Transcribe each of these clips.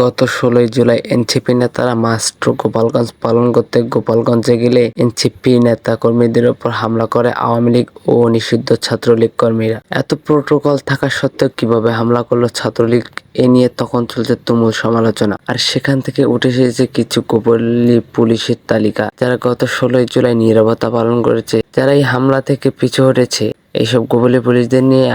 গত ষোলোই জুলাই এনসিপি নেতারা মাস্ট্রো গোপালগঞ্জ পালন করতে গোপালগঞ্জে গেলে এনসিপি নেতা কর্মীদের ওপর হামলা করে আওয়ামী লীগ ও নিষিদ্ধ ছাত্রলীগ কর্মীরা। এত প্রোটোকল থাকা সত্ত্বেও কীভাবে হামলা করল ছাত্রলীগ, এ নিয়ে তখন চলছে তুমুল সমালোচনা। আর সেখান থেকে উঠে এসেছে কিছু গোপনী পুলিশের তালিকা। যারা গত ষোলোই জুলাই নীরবতা পালন করেছে, যারা এই হামলা থেকে পিছু হটেছে এইসব গোপলি পুলিশদের নিয়ে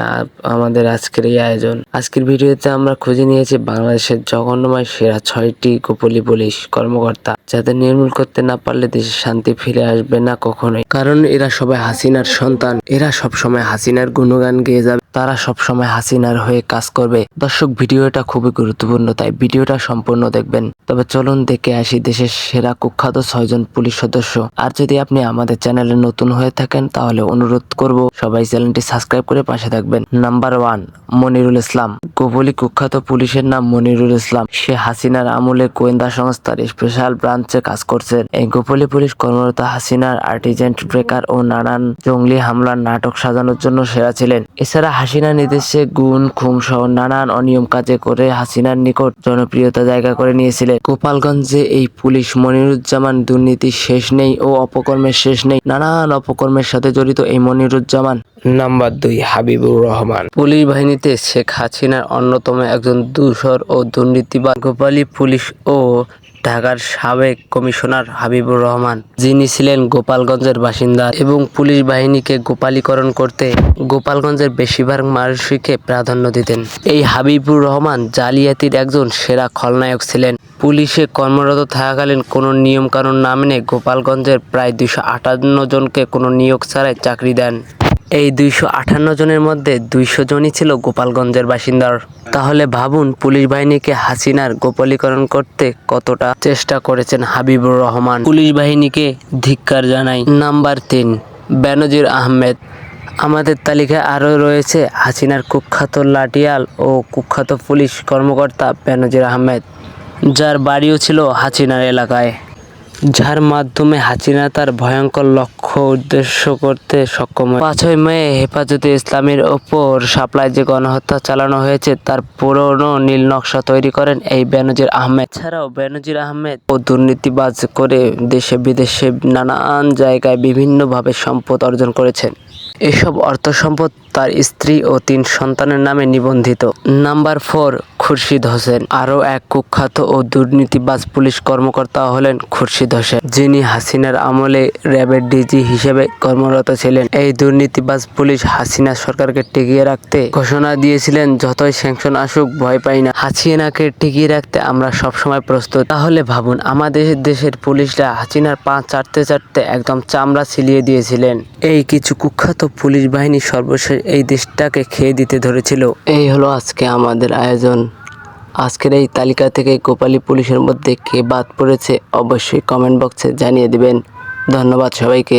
আমাদের আজকের এই আয়োজন। আজকের ভিডিওতে আমরা খুঁজে নিয়েছি বাংলাদেশের জঘন্যময় সেরা ছয়টি গোপলি পুলিশ কর্মকর্তা, যাদের নির্মূল করতে না পারলে দেশের শান্তি ফিরে আসবে না কখনোই। কারণ এরা সবাই হাসিনার সন্তান। এরা সব সময় হাসিনার গুণগান গেয়ে যাবে। তারা সব সময় হাসিনার হয়ে কাজ করবে। দর্শক, ভিডিওটা খুবই গুরুত্বপূর্ণ, তাই ভিডিওটা সম্পূর্ণ দেখবেন। তবে চলুন দেখে আসি দেশের সেরা কুখ্যাত ছয়জন পুলিশ সদস্য। আর যদি আপনি আমাদের চ্যানেলে নতুন হয়ে থাকেন, তাহলে অনুরোধ করব, সবাই চ্যানেলটি সাবস্ক্রাইব করে পাশে থাকবেন। Number one, Monirul Islam. গোপলি কুখ্যাত পুলিশের নাম মনিরুল ইসলাম। সে হাসিনার আমলে গোয়েন্দা সংস্থার স্পেশাল ব্রাঞ্চে কাজ করছেন এই গোপলি পুলিশ কর্মরত হাসিনার আর্টিজেন্ট, ব্রেকার ও নানান জঙ্গলি হামলার নাটক সাজানোর জন্য সেরা ছিলেন। এছাড়া হাসিনা নির্দেশে গুণ খুম সহ নানান অনিয়ম কাজে করে হাসিনার নিকট জনপ্রিয়তা জায়গা করে নিয়েছিলেন। গোপালগঞ্জে এই পুলিশ মনিরুজ্জামান দুর্নীতি শেষ নেই ও অপকর্মের শেষ নেই। নানান অপকর্মের সাথে জড়িত এই মনিরুজ্জামান। নাম্বার দুই হাবিবুর রহমান। পুলিশ বাহিনীতে শেখ হাসিনার অন্যতম একজন দূষর ও দুর্নীতিবাদ। গোপালী পুলিশ ও ঢাকার সাবেক কমিশনার হাবিবুর রহমান, যিনি ছিলেন গোপালগঞ্জের বাসিন্দা এবং পুলিশ বাহিনীকে গোপালীকরণ করতে গোপালগঞ্জের বেশিরভাগ মানুষকে প্রাধান্য দিতেন। এই হাবিবুর রহমান জালিয়াতির একজন সেরা খলনায়ক ছিলেন। পুলিশে কর্মরত থাকাকালীন কোনো নিয়মকানুন না মেনে গোপালগঞ্জের প্রায় দুশো আটান্ন জনকে কোনো নিয়োগ ছাড়াই চাকরি দেন। এই দুইশো আটান্ন জনের মধ্যে দুইশো জনই ছিল গোপালগঞ্জের বাসিন্দার। তাহলে ভাবুন, পুলিশ বাহিনীকে হাসিনার গোপালীকরণ করতে কতটা চেষ্টা করেছেন হাবিবুর রহমান। পুলিশ বাহিনীকে ধিক্কার জানাই। নাম্বার তিন, বেনজির আহমেদ। আমাদের তালিকায় আরও রয়েছে হাসিনার কুখ্যাত লাটিয়াল ও কুখ্যাত পুলিশ কর্মকর্তা বেনজির আহমেদ, যার বাড়িও ছিল হাসিনার এলাকায়। যার মাধ্যমে হাসিনা তার ভয়ঙ্কর লক্ষ্য উদ্দেশ্য করতে সক্ষম হয়। পাঁচই মে হেফাজতে ইসলামের ওপর সাপ্লাই যে গণহত্যা চালানো হয়েছে, তার পুরনো নীল নকশা তৈরি করেন এই বেনজির আহমেদ। ছাড়াও বেনজির আহমেদ ও দুর্নীতিবাজ করে দেশে বিদেশে নানান জায়গায় বিভিন্নভাবে সম্পদ অর্জন করেছেন। এসব অর্থ সম্পদ তার স্ত্রী ও তিন সন্তানের নামে নিবন্ধিত। Number four Khurshid Hossain. আরও এক কুখ্যাত ও দুর্নীতিবাজ পুলিশ কর্মকর্তা হলেন খুরশিদ হোসেন, যিনি হাসিনার আমলে র্যাবের ডিজি হিসেবে কর্মরত ছিলেন। এই দুর্নীতিবাজ পুলিশ হাসিনা সরকারকে টিকিয়ে রাখতে ঘোষণা দিয়েছিলেন, যতই স্যাংশন আসুক, ভয় পাই না। হাসিনাকে টিকিয়ে রাখতে আমরা সবসময় প্রস্তুত। তাহলে ভাবুন, আমাদের দেশের পুলিশরা হাসিনার পা চাটতে চাটতে একদম চামড়া ছিলিয়ে দিয়েছিলেন। এই কিছু কুখ্যাত পুলিশ বাহিনী সর্বশেষ এই দেশটাকে খেয়ে দিতে ধরেছিল। এই হলো আজকে আমাদের আয়োজন। আজকের এই তালিকা থেকে গোপালী পুলিশের মধ্যে কে বাদ পড়েছে, অবশ্যই কমেন্ট বক্সে জানিয়ে দেবেন। ধন্যবাদ সবাইকে।